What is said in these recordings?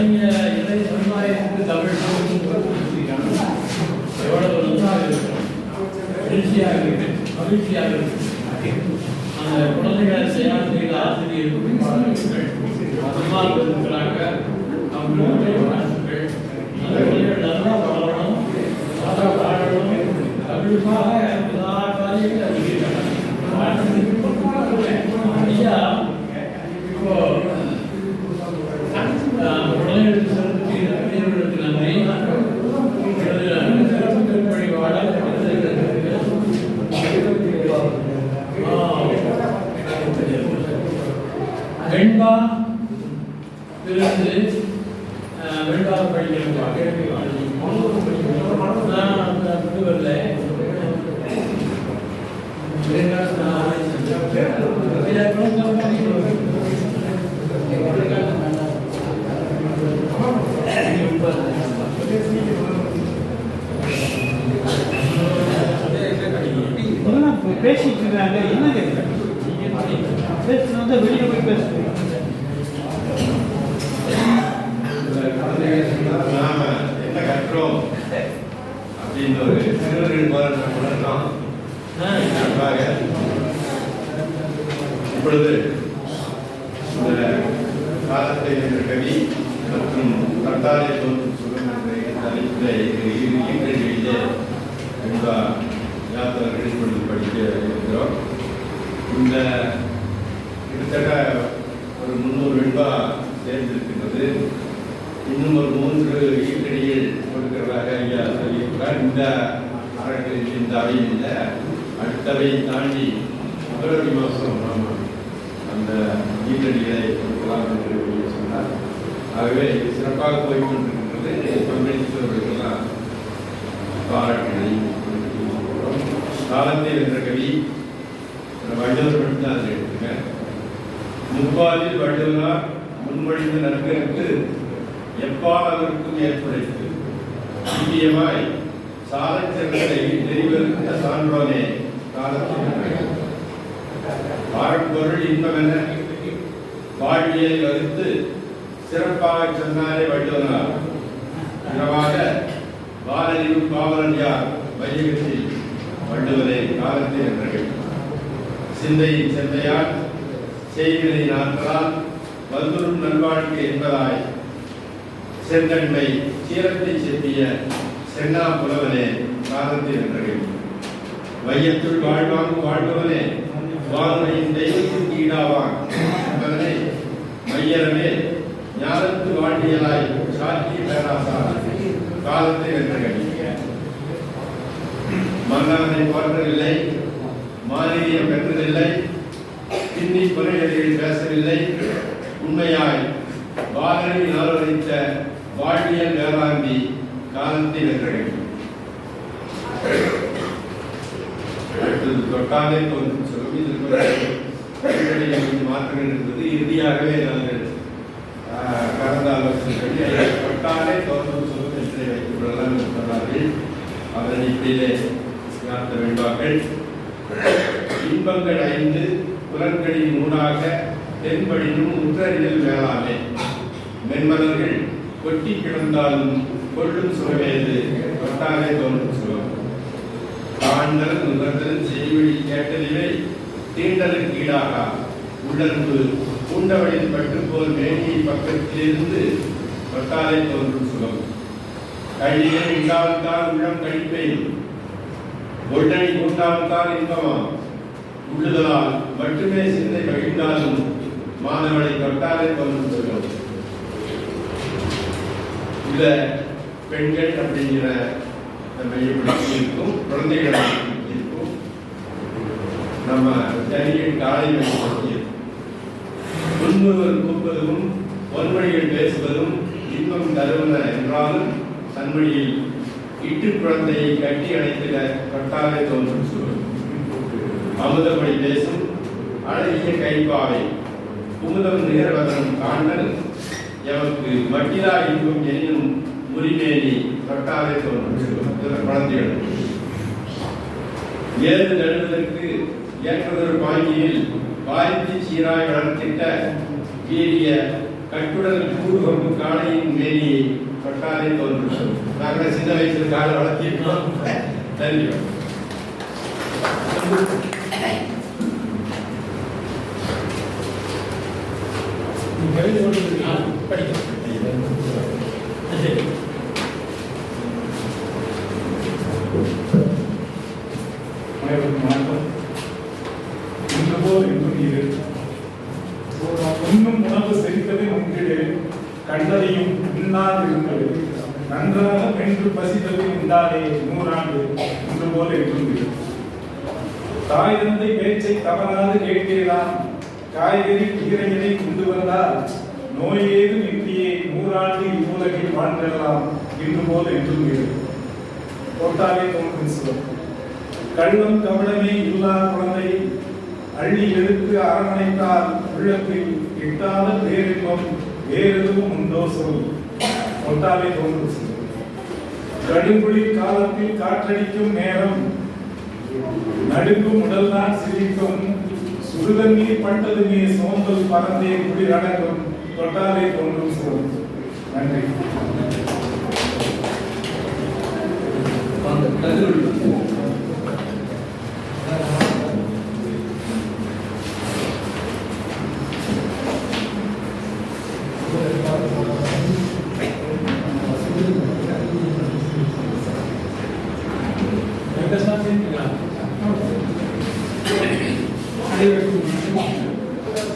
இளைஞ சமுதாயத்துக்கு தமிழ் எவ்வளவு நன்றாக இருக்கும். மகிழ்ச்சியாக இருக்கு மகிழ்ச்சியாக இருக்கு அந்த குழந்தைகளை தயார் செய்த ஆசிரியர்களுக்கும் பாராட்டுகள் இருக்கிறாங்க அவங்களுடைய வாழ்த்துக்கள் அந்த பிள்ளைகள் நல்லா வளரணும் நல்லா வாழணும் தமிழுக்காக எல்லா காரியங்களும் அறிவிக்கிறாங்க ஐயா இப்போ குழந்தைகளுக்கு சிறப்பு செய்த பெரியவர்களுக்கு நன்றி திருப்பதி வாழ வெண்பா பிறந்து வெண்பா படிக்கிறேன் நான் கொண்டு வரல இதெல்லாம் இப்ப கேட்குறாங்க என்ன கேட்குறாங்க பேசுறது வந்து வெளியே போய் பேசுறேன் நாம என்ன கற்றோம் அப்படின்னு ஒரு சிறுவர்கள் போல உணர்ந்தோம் நன்றாக இப்பொழுது இந்த காலத்தை என்ற கவி மற்றும் கட்டாரை தோன்றும் சுகம் என்ற தலைப்பில் இந்த கிட்டத்தட்ட ஒரு முந்நூறு வெண்பா சேர்ந்திருக்கின்றது. இன்னும் ஒரு மூன்று ஈட்டடிகள் கொடுக்கிறதாக ஐயா சொல்லியிருக்கிறார். இந்த அரங்கில் இந்த அவையில் இல்லை அடுத்தவை தாண்டி பிப்ரவரி மாதம் அந்த ஈட்டடிகளை கொடுக்கலாம் என்று சொன்னார். ஆகவே இது சிறப்பாக போய் கொண்டிருக்கின்றது பாராட்டுகளை காலத்தில் என்ற கவி வள்ளுவர் மட்டும் தான் அதில் எடுத்துங்க முப்பாலில் வள்ளுவரார் முன்மொழிந்த நற்கருக்கு எப்பால் அவருக்கும் ஏற்புடைத்து இந்தியமாய் சாலச் செல்வதை தெரிவதற்க சான்றோனே காலத்தில் வாழ்பொருள் இன்பமென வாழ்வியை வகுத்து சிறப்பாக சொன்னாரே வள்ளுவனார் இரவாக வானறிவு பாவலன் யார்? வையகத்தில் வள்ளுவரே காலத்தில் என்றர்கள் சிந்தையின் செந்தையால் செய்வினை நாட்களால் வந்துரும் நல்வாழ்க்கை என்பதாய் செந்தன்மை சீரத்தை செப்பிய சென்னா புலவனே காலத்தில் என்றர்கள் வையத்துள் வாழ்வாங்கு வாழ்பவனே வாழ்வையின் தெய்வத்திற்கு ஈடாவான் என்பதனை மையரமே ஞானத்து வாழ்வியலாய் சாட்சி பேராசார் காலத்தை வென்றகள் மன்னவனை போன்றதில்லை மாநிலம் பெற்றதில்லை பின்னி புனையலில் பேசவில்லை. உண்மையாய் பாலனை ஆலோசித்த வாழ்வியல் வேளாண்மை காலத்தை வென்றகள் தொட்டாலே தோன்றும் சொல்லும். இதில் மாற்றங்கள் என்பது இறுதியாகவே நாங்கள் கலந்த கடந்த ஆலோசனை தொட்டாலே தோன்றும் சொல்லும் என்று வைத்துக் கொள்ளலாம் என்று சொன்னார்கள் அதன் இப்படியிலே யாத்த இன்பங்கள் ஐந்து புலன்களின் ஊடாக தென்படினும் உற்றறிதல் வேளாமே மென்மலர்கள் கொட்டி கிடந்தாலும் கொள்ளும் சுகமேது கொட்டாலே தோன்றும் சுகம். காண்டல் நுகர்தல் செய்வழி கேட்டதிலே தீண்டலுக்கு ஈடாகா. உள்ளன்பு பூண்டவழில் பட்டுப்போல் மேனியை பக்கத்திலிருந்து கொட்டாலே தோன்றும் சுகம். கையிலே இல்லாவிட்டால் உள்ளம் கழிப்பேன். ஒட்டனை கூட்டாவிட்டால் இன்பமாம். உள்ளுதலால் மட்டுமே சிந்தை பகிர்ந்தாலும் மாணவனை தொட்டாலே பலன் சுகம் இந்த பெண்கள் அப்படிங்கிற நம்ம இருக்கும்? குழந்தைகள் இருக்கும்? நம்ம தனியின் காலை இருக்கும் முன்முவர் கூப்பதும் பொன்மொழிகள் பேசுவதும் இன்பம் தருவன என்றாலும் தன்மொழியில் இட்டு குழந்தையை கட்டி அணைத்திட கட்டாலே தோன்றும் சுவர் அமுதமொழி தேசம் அழகிய கைப்பாவை குமுதம் நிகரவதனம் காண்டல் எமக்கு மட்டிலா இன்பம் எனினும் உரிமேனி தொட்டாலே தோன்றும் குழந்தைகள். ஏறு நடுவதற்கு ஏற்றதொரு பாங்கியில் பாய்ந்து சீராய் வளர்த்திட்ட வீரிய கூடு கொண்டு காளையின் மேனியை தொட்டாலே தோன்றும் நாங்கள் சின்ன வயசில் காலை வளர்த்திருக்கோம் நன்றி. நீங்க எழுதி கொண்டிருக்கீங்களா? படிக்க. சரி. அனைவருக்கும் வணக்கம் இன்று போல் இன்றும் இது இன்னும் உணவு செரித்ததை உண்டிடு கண்டதையும் உண்ணாது இருந்தது நன்றாக வென்று பசித்தது உண்டாலே நூறாண்டு என்று போல என்றும் தாய் தந்தை பேச்சை தவறாது கேட்கிறதாம் காய்கறி கீரைகளை கொண்டு வந்தால் நோய் ஏதும் இன்றியே நூறாண்டு இவ்வுலகில் வாழ்ந்தெல்லாம் இன்று போல என்றும் தொட்டாலே தோன்றும் சுகம் கள்ளம் கவலமே இல்லா குழந்தை அள்ளி எடுத்து அரவணைத்தால் உள்ளத்தில் எட்டாத பேரின்பம் வேறெதுவும் உண்டோ சொல். தொட்டாலே தோன்றும் சொல். கடுங்குளிர் காலத்தில் காற்றடிக்கும் நேரம் நடுங்கும் உடல்தான் சிரிக்கும். சுடுதண்ணீர் பட்டது நீ சோந்தல் பறந்தே குளிர் தொட்டாலே தோன்றும் சொல் நன்றி.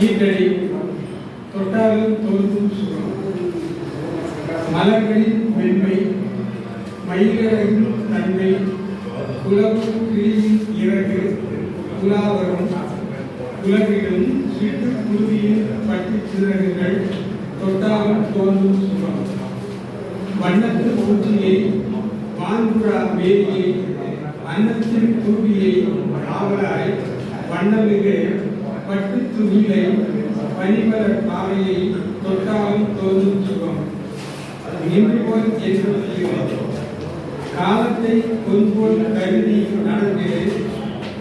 ஈக்கடி தொட்டாலும் தொழுதும் சுகம். மலர்களின் வெண்மை மயிலின் நன்மை குலவும் கிளியின் இறகு குலாவரும் உலகிலும் சிட்டு குருவியின் பட்டு சிறகுகள் தொட்டாலும் தோன்றும் சுகம். வண்ணத்து பூச்சியை மான்புறா மேரியை அன்னத்தின் குருவியை ஆவலாய் வண்ணமிகு பட்டு துணிலை பனிமலர் பாவையை தொட்டாலும் தோன்றும் சுகம் நின்று போல் என்று காலத்தை கொன்போல் கருதி நடந்திடு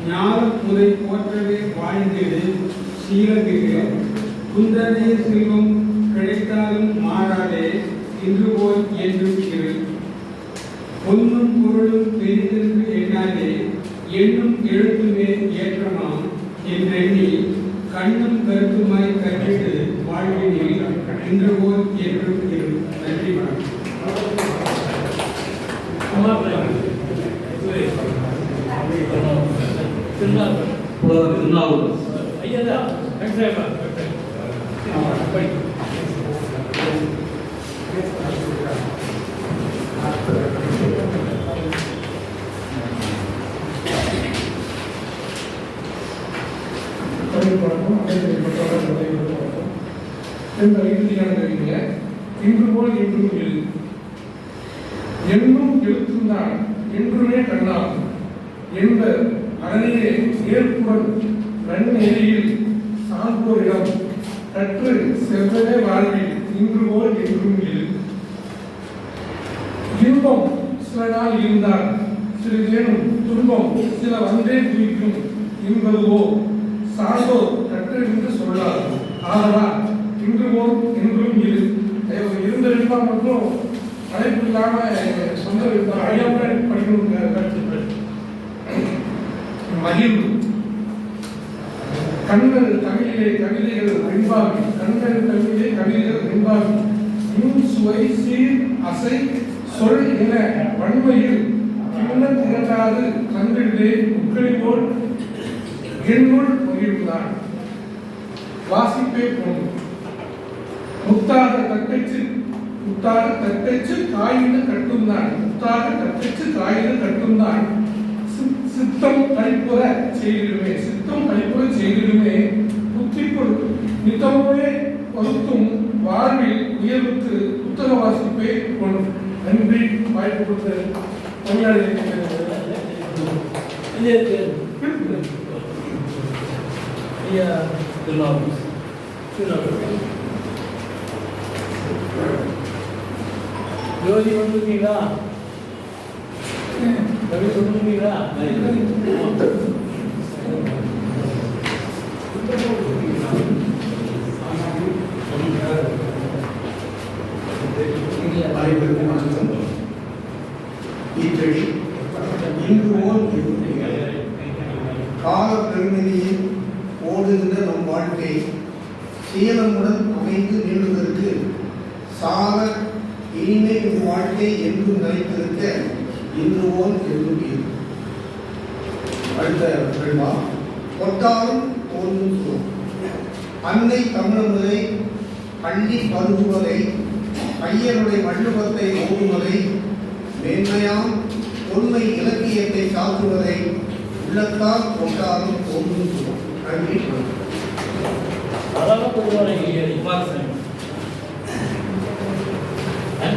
ஞானம் முறை போற்றவே வாழ்ந்திடு சீலமிகு குந்தனே செல்வம் கிடைத்தாலும் மாறாதே இன்று போல் என்றும் இரு பொன்னும் பொருளும் பெரிதென்று எண்ணாதே எண்ணும் எழுத்துமே ஏற்றமாம் என்றெண்ணி கண்ணும் கருத்துமாய் கற்றிட்டு வாழ்வினில் இன்று போல் என்றும் நன்றி வணக்கம். ஐயா தான். வெங்கடேசா, வெங்கடேசா. படி. தமிழ் பழக்கம் என்ற இறுதியான கவிதைங்க இன்று போல் என்றும் எழுது என்னும் எழுத்துந்தான் என்றுமே கண்ணாகும் என்ப அதனையே ஏற்புடன் நன்னெறியில் சார்போரிடம் கற்று செவ்வனே வாழ்வில் இன்று போல் என்றும் எழுது இன்பம் சில நாள் இருந்தால் சிறிதேனும் துன்பம் சில வந்தே குறிக்கும் என்பதுவோ சார்ந்தோர் கற்றென்று சொல்லார் ஆதலால் இன்று போல் என்றும் இரு இருந்த விருப்பம் மட்டும் அழைப்பு இல்லாம சொந்த விருப்பம் ஐயாவுடன் படிக்கணும் கருத்து மகிழ்வு. கண்கள் தமிழிலே கவிதைகள் வெண்பாவி கண்கள் தமிழிலே கவிதைகள் வெண்பாவி இன் சுவை சீர் அசை சொல் என வன்மையில் கிண்ண திரட்டாது கண்டிடுதே உக்களை போல். என்னுள் மகிழ்வுதான் வாசிப்பே போகும் முத்தாக தட்டச்சு முத்தாக தட்டச்சு காயின்னு கட்டும்தான் முத்தாக தட்டச்சு காயின்னு கட்டும்தான் சித்தம் கழிப்புற செய்திடுமே சித்தம் கழிப்புற செய்திடுமே. புத்திக்குள் நித்தமுமே வகுத்தும் வாழ்வில் உயர்வுக்கு புத்தக வாசிப்பே கொண்டு நன்றி வாய்ப்பு கொடுத்து தமிழ்நாடு இது. via the lungs to nerves. 여기 운동이가 여기 운동이가 아니 வைத்திருக்க இன்னுவோன் இன்று போல் என்றும் அடுத்த வெண்பா தொட்டாலும் தோன்றும் சுகம் அன்னை தமிழமுதை பள்ளி பருகுவதை ஐயனுடைய மண்ணுபத்தை ஓடுவதை மேன்மையாம் தொன்மை இலக்கியத்தை சாத்துவதை உள்ளத்தால் கொண்டாலும் தோன்றும் சுகம்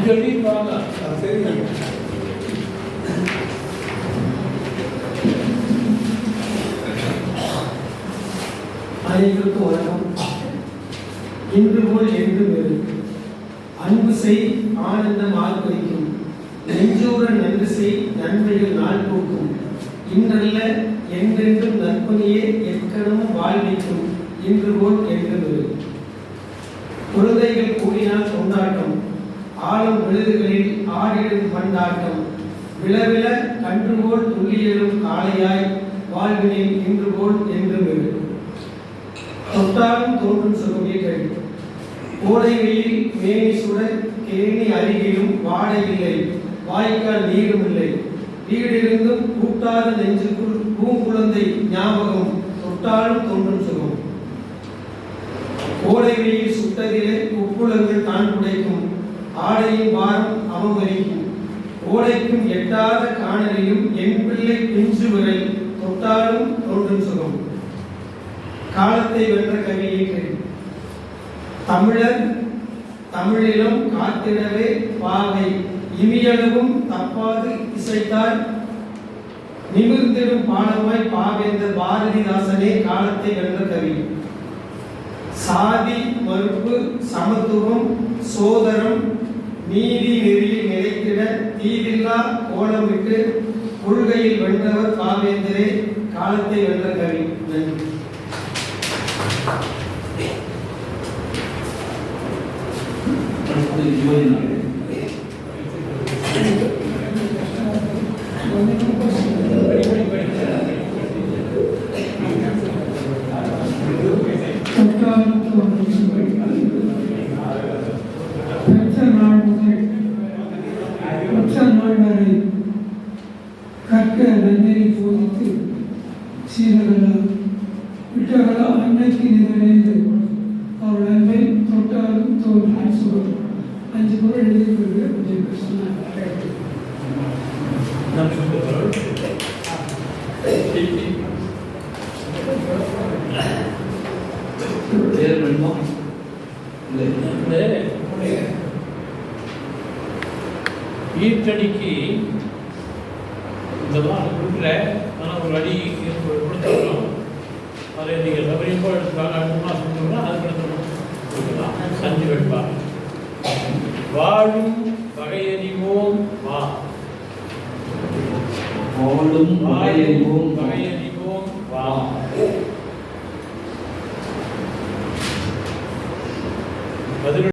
நன்றி வணக்கம். அதான் பொதுவான அனைவருக்கும் வணக்கம் இன்று போல் என்று வேறு அன்பு செய் ஆனந்தம் ஆர்ப்பரிக்கும் நெஞ்சூர நன்றி செய் நன்மைகள் நாள் போக்கும் இன்றல்ல என்றென்றும் நற்பணியே எக்கணமும் வாழ்விக்கும் இன்று போல் என்று வேறு குழந்தை ஆளும் விழுதுகளில் ஆடிடும் பண்டாட்டம் விளவில கன்று போல் துள்ளியலும் காளையாய் வாழ்வினில் இன்று போல் என்று வேறு தொட்டாலும் தோன்றும் சுகமீர்கள் கோடை வெயில் மேனி சுட கேணி அருகிலும் வாடை இல்லை. வாய்க்கால் நீரும் இல்லை. வீடிருந்தும் கூட்டாத நெஞ்சுக்குள் பூங்குழந்தை ஞாபகம். தொட்டாலும் தோன்றும் சுகம். கோடை வெயில் சுட்டதிலே உப்புளங்கள் தான் குடைக்கும் ஆடையின் வாரம் அவமரிக்கும் ஓடைக்கும் எட்டாத காணலையும் என் பிள்ளை பிஞ்சு வரை தொட்டாலும் தோன்றும் சுகம். காலத்தை வென்ற கவியீர்கள் தமிழர் தமிழிலும் காத்திடவே பாவை. இமியளவும் தப்பாது இசைத்தார். நிமிர்ந்திடும் பாடமாய் பாவேந்தர் பாரதிதாசனே காலத்தை வென்ற கவி. சாதி மறுப்பு சமத்துவம் சோதரம் நீதி நெறியில் நிலைத்திட தீதில்லா கோலமிட்டு கொள்கையில் வென்றவர் பாவேந்தரே காலத்தை வென்ற கவி. நன்றி. தொட்டாலும் சீரகளா விட்டகளா அன்னைக்கு நிகழ்ந்து அவள் அன்பை தொட்டாலும் தோன்றும் சுகம் அஞ்சு பொருள் எழுதிக்கொண்டு கொஞ்சம் கஷ்டமாக ஈர்த்தடிக்கு இந்த மாதிரி கொடுக்கல ஆனால் ஒரு வழி கொடுத்துருக்கோம் அதை நீங்கள் சபரியம் போல் அடுத்த மாதம் கொடுக்கணும் அது கொடுத்துருக்கோம் சஞ்சு வெட்பா வாழும் வகையறிவோம் வா. வாழும் வகையறிவோம் வகையறிவோம் வா. பதினெட்டு